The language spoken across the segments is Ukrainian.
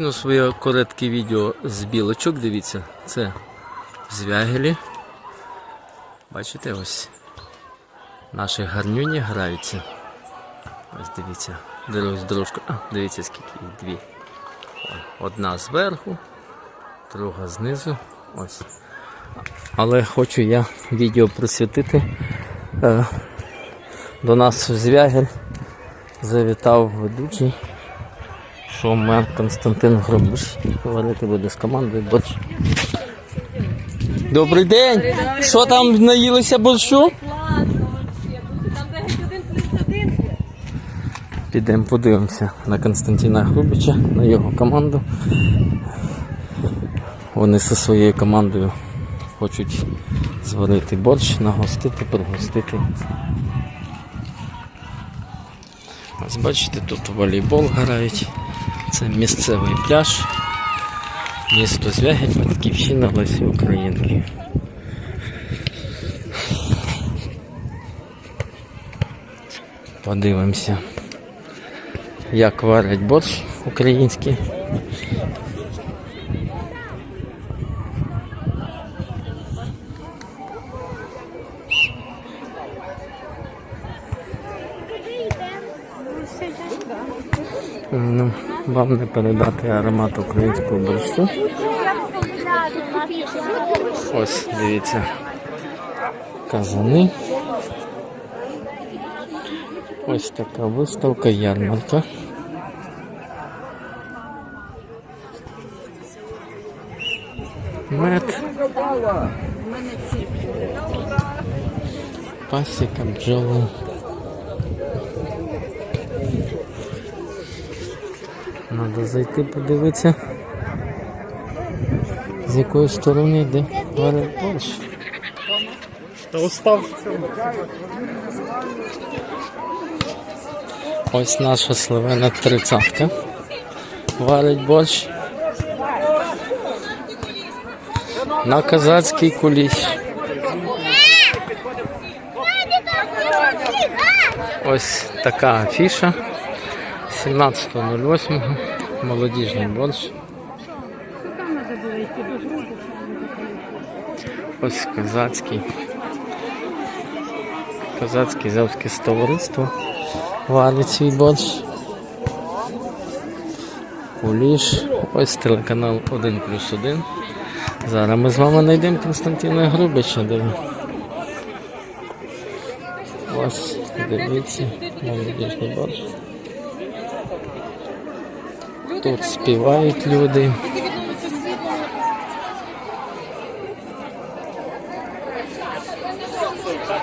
Ну, своє коротке відео з білочок, дивіться, це звягелі. Бачите, ось наші гарнюні граються. Ось дивіться, дивись дорожка. А, дивіться, скільки їх дві. Одна зверху, друга знизу. Ось. Але хочу я відео присвятити. Е, до нас звягель завітав ведучий що мер Константин Гробиш говорити буде з командою борщ. Добрий день! Що там наїлися борщу? Класно вообще. Там 9 плюс 1. Підемо подивимося на Константина Грубича, на його команду. Вони зі своєю командою хочуть зварити борщ, нагостити, пригостити. Ось бачите, тут волейбол грають. Це місцевий пляж. Місто Звягель, батьківщина Лесі Українки. Подивимося, як варять борщ український. Ну, вам не передати аромат українського борщу. Ось, дивіться. Казани. Ось така виставка ярмарка. Мед. Пасіка бджоли. Надо зайти подивитися. З якої сторони йде варить борщ. Та устав. Ось наша славена тридцятка. Варить борщ. На козацький куліш. Ось така афіша. 17.08. Молодіжний борщ. Ось козацький. Козацьке завське товариство. Варить свій борщ. Куліш. Ось телеканал 1 плюс 1. Зараз ми з вами знайдемо Константина Грубича. Ось, дивіться, молодіжний борщ. Тут співають люди.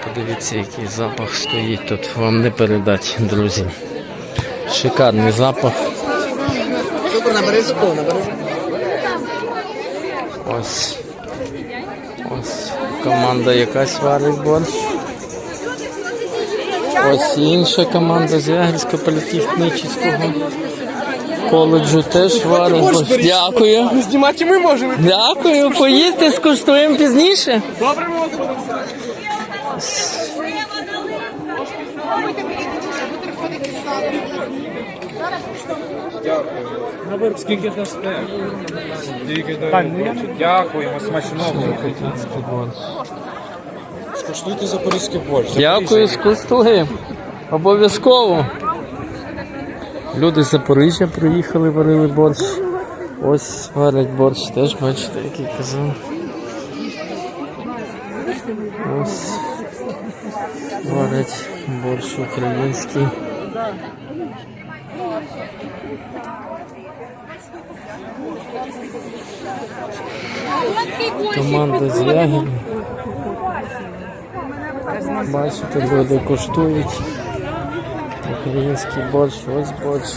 Подивіться, який запах стоїть тут. Вам не передати, друзі. Шикарний запах. Супер, набери зубов, набери Ось. Ось команда якась варить борщ. Ось інша команда з Ягельського політехнічного коледжу теж варить борщ. Дякую. Знімати ми можемо. Дякую. Поїсти скуштуємо пізніше. Добре, ми вас Скільки дасте? Скільки даєте? Дякуємо, смачного. Скуштуйте запорізький борщ. Дякую, скуштуємо. Обов'язково. Люди з Запоріжжя приїхали, варили борщ. Ось варять борщ, теж бачите, який казан. Ось варять борщ український. Команда з Ягель. Бачите, люди коштують. Український борщ, ось борщ.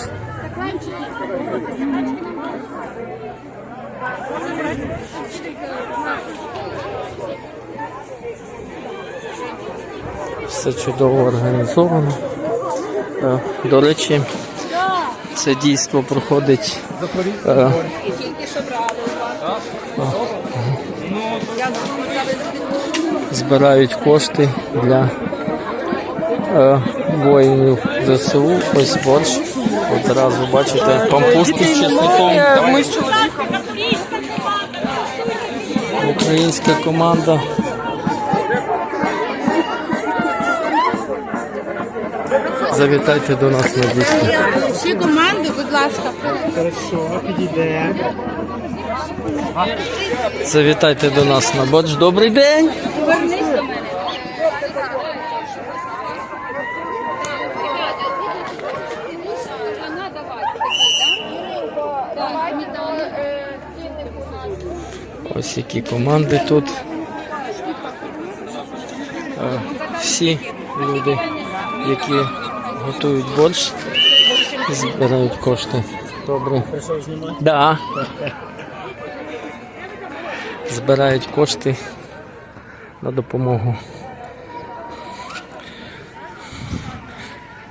Все чудово організовано. Е, До речі, це дійство проходить. е, збирають кошти для е, воїнів ЗСУ. Ось борщ. Одразу бачите, пампушки з чесником. Ми з чоловіком. Українська команда. Завітайте до нас на дійсно. Всі команди, будь ласка. Хорошо, підійде. Завітайте до нас на борщ. Добрий день! Ось які команди тут. Е, Всі люди, які готують борщ, збирають кошти. Добре. Да. Збирають кошти на допомогу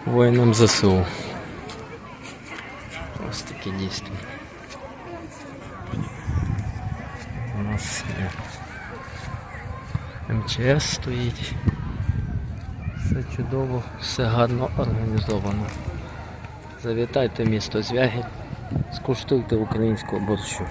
воїнам ЗСУ. Ось таке дійство. Нас МЧС стоїть. Все чудово, все гарно організовано. Завітайте місто Звягіль, скуштуйте українського борщу.